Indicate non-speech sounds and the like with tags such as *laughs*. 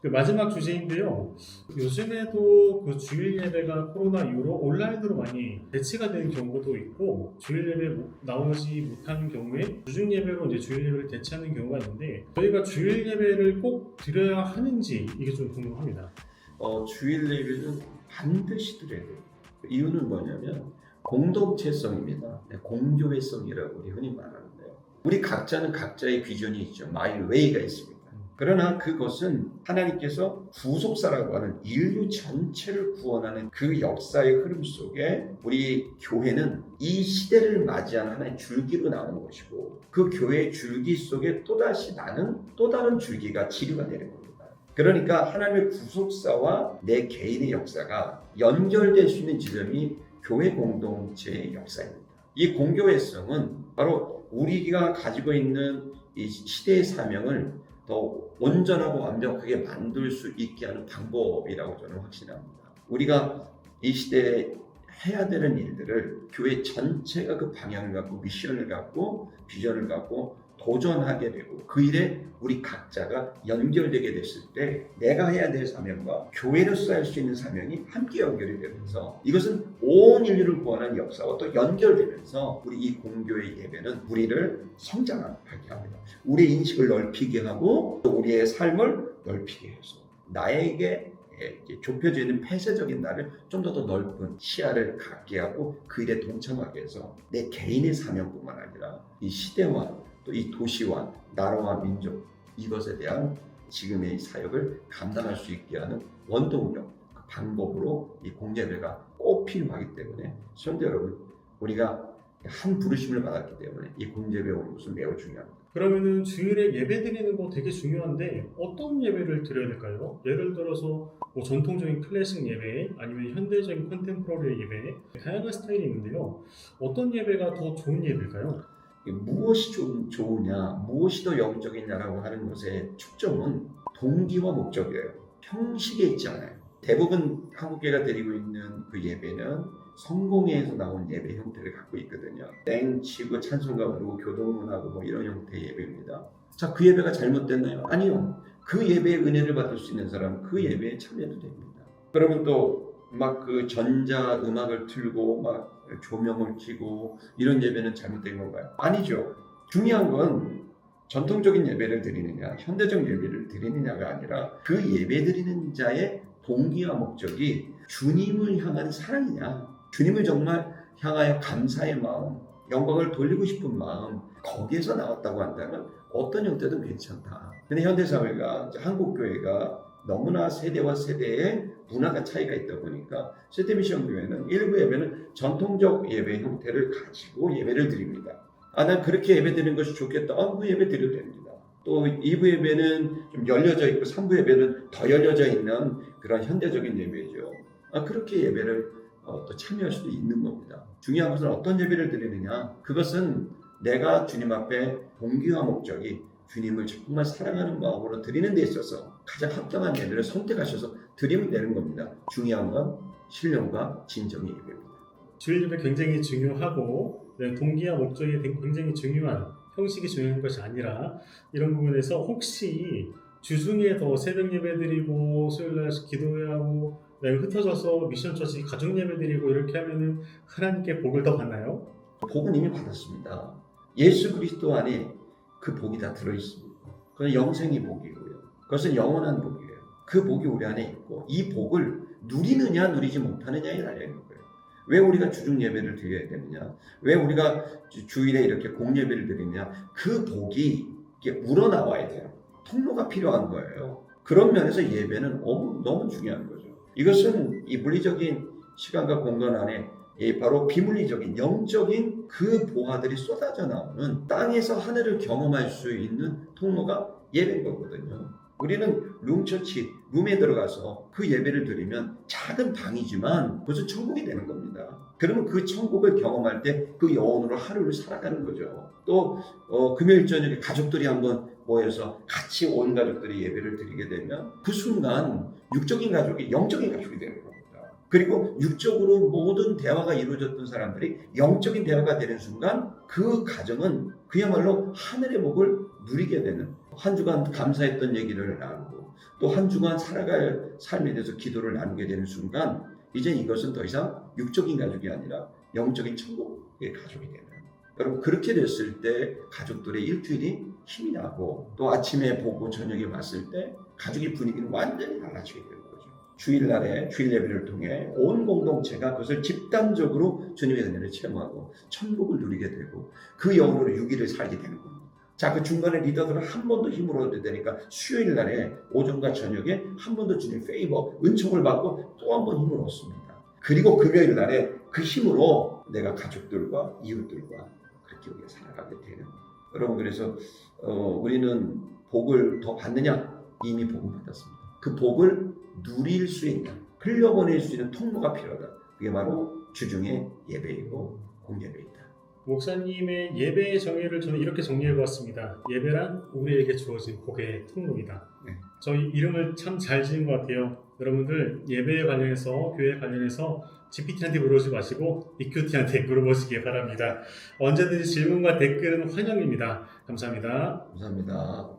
그 마지막 주제인데요. 요즘에도 그 주일 예배가 코로나 이후로 온라인으로 많이 대체가 되는 경우도 있고 주일 예배 못- 나오지 못하는 경우에 주중 예배로 이제 주일 예배를 대체하는 경우가 있는데 저희가 주일 예배를 꼭 드려야 하는지 이게 좀 궁금합니다. 어, 주일 예배는 반드시 드려야 돼요. 이유는 뭐냐면 공동체성입니다. 네, 공교회성이라고 우리 흔히 말하는데요. 우리 각자는 각자의 비전이 있죠. 마이 웨이가 있습니다. 그러나 그것은 하나님께서 구속사라고 하는 인류 전체를 구원하는 그 역사의 흐름 속에 우리 교회는 이 시대를 맞이한 하나의 줄기로 나오는 것이고 그 교회의 줄기 속에 또다시 나는 또 다른 줄기가 지류가 되는 겁니다. 그러니까 하나님의 구속사와 내 개인의 역사가 연결될 수 있는 지점이 교회 공동체의 역사입니다. 이 공교회성은 바로 우리가 가지고 있는 이 시대의 사명을 더 온전하고 완벽하게 만들 수 있게 하는 방법이라고 저는 확신합니다. 우리가 이 시대에 해야 되는 일들을 교회 전체가 그 방향을 갖고 미션을 갖고 비전을 갖고 도전하게 되고 그 일에 우리 각자가 연결되게 됐을 때 내가 해야 될 사명과 교회로서 할 수 있는 사명이 함께 연결이 되면서 이것은 온 인류를 구원하는 역사와 또 연결되면서 우리 이 공교의 예배는 우리를 성장하게 합니다. 우리의 인식을 넓히게 하고 또 우리의 삶을 넓히게 해서 나에게 좁혀져 있는 폐쇄적인 나를 좀 더 더 넓은 시야를 갖게 하고 그 일에 동참하게 해서 내 개인의 사명뿐만 아니라 이 시대와 또 이 도시와 나라와 민족 이것에 대한 지금의 이 사역을 감당할 수 있게 하는 원동력 그 방법으로 이 공예배가 꼭 필요하기 때문에 성도 여러분 우리가 한 부르심을 받았기 때문에 이 공예배 오는 것은 매우 중요합니다. 그러면은 주일에 예배 드리는 거 되게 중요한데 어떤 예배를 드려야 될까요? 예를 들어서 뭐 전통적인 클래식 예배 아니면 현대적인 컨템포러리 예배 다양한 스타일이 있는데요. 어떤 예배가 더 좋은 예배일까요? 무엇이 좀 좋으냐, 무엇이 더 영적이냐라고 하는 것의 축점은 동기와 목적이에요. 형식에 있지 않아요. 대부분 한국계가 드리고 있는 그 예배는 성공회에서 나온 예배 형태를 갖고 있거든요. 땡 치고 찬송가 부르고 교동문하고 뭐 이런 형태의 예배입니다. 자, 그 예배가 잘못됐나요? 아니요. 그 예배의 은혜를 받을 수 있는 사람 그 예배에 참여해도 됩니다. 그러면 또 막 그 전자 음악을 틀고 막 조명을 켜고 이런 예배는 잘못된 건가요? 아니죠. 중요한 건 전통적인 예배를 드리느냐, 현대적 예배를 드리느냐가 아니라 그 예배 드리는 자의 동기와 목적이 주님을 향한 사랑이냐, 주님을 정말 향하여 감사의 마음, 영광을 돌리고 싶은 마음, 거기에서 나왔다고 한다면 어떤 형태든 괜찮다. 근데 현대사회가, 한국교회가 너무나 세대와 세대의 문화가 차이가 있다 보니까 세대 미션 교회는 일부 예배는 전통적 예배 형태를 가지고 예배를 드립니다. 아, 난 그렇게 예배 드리는 것이 좋겠다. 아, 그 예배 드려도 됩니다. 또 2부 예배는 좀 열려져 있고 3부 예배는 더 열려져 있는 그런 현대적인 예배죠. 아, 그렇게 예배를 어, 또 참여할 수도 있는 겁니다. 중요한 것은 어떤 예배를 드리느냐. 그것은 내가 주님 앞에 동기와 목적이 주님을 정말 사랑하는 마음으로 드리는 데 있어서 가장 합당한 예배를 선택하셔서 드리면 되는 겁니다. 중요한 건 신령과 진정의. 주일 예배 굉장히 중요하고 네, 동기와 목적이 굉장히 중요한 형식이 중요한 것이 아니라 이런 부분에서 혹시 주중에 더 새벽 예배 드리고 수요일날 기도회하고 네, 흩어져서 미션 처치 가족 예배 드리고 이렇게 하면은 하나님께 복을 더 받나요? 복은 이미 받았습니다. 예수 그리스도 안에 그 복이 다 들어 있습니다. 그건 영생의 복이고요. 그것은 영원한 복이에요. 그 복이 우리 안에 있고 이 복을 누리느냐 누리지 못하느냐에 달려 있는 거예요. 왜 우리가 주중 예배를 드려야 되느냐? 왜 우리가 주- 주일에 이렇게 공예배를 드리냐? 그 복이 이게 우러나와야 돼요. 통로가 필요한 거예요. 그런 면에서 예배는 너무, 너무 중요한 거죠. 이것은 이 물리적인 시간과 공간 안에 이 바로 비물리적인 영적인 그 보화들이 쏟아져 나오는 땅에서 하늘을 경험할 수 있는 통로가 예배인 거거든요. 우리는 룸처치, 룸에 들어가서 그 예배를 드리면 작은 방이지만 그것은 천국이 되는 겁니다. 그러면 그 천국을 경험할 때그 영혼으로 하루를 살아가는 거죠. 또 어, 금요일 저녁에 가족들이 한번 모여서 같이 온 가족들이 예배를 드리게 되면 그 순간 육적인 가족이 영적인 가족이 되는 겁니다. 그리고 육적으로 모든 대화가 이루어졌던 사람들이 영적인 대화가 되는 순간 그 가정은 그야말로 하늘의 복을 누리게 되는 한 주간 감사했던 얘기를 나누고 또 한 주간 살아갈 삶에 대해서 기도를 나누게 되는 순간 이제 이것은 더 이상 육적인 가족이 아니라 영적인 천국의 가족이 되는 여러분 그렇게 됐을 때 가족들의 일주일이 힘이 나고 또 아침에 보고 저녁에 봤을 때 가족의 분위기는 완전히 달라지게 되는 거죠. 주일날에 주일 예배를 통해 온 공동체가 그것을 집단적으로 주님의 은혜를 체험하고 천국을 누리게 되고 그 영으로 6일을 살게 되는 겁니다. 자, 그 중간에 리더들은 한 번 더 힘을 얻어야 되니까 수요일 날에 오전과 저녁에 한 번 더 주님 페이버, 은총을 받고 또 한 번 힘을 얻습니다. 그리고 금요일 날에 그 힘으로 내가 가족들과 이웃들과 그렇게 우리가 살아가게 되는. 여러분 그래서 어, 우리는 복을 더 받느냐? 이미 복을 받았습니다. 그 복을 누릴 수 있는 흘려보낼 수 있는 통로가 필요하다. 그게 바로 주중의 예배이고 공예배이다. 목사님의 예배의 정의를 저는 이렇게 정리해 보았습니다. 예배란 우리에게 주어진 복의 통로이다. 네. 저희 이름을 참 잘 지은 것 같아요. 여러분들 예배에 관련해서 교회 관련해서 GPT한테 물어보지 마시고 EQT한테 *laughs* 물어보시기 바랍니다. 언제든지 질문과 댓글은 환영입니다. 감사합니다. 감사합니다.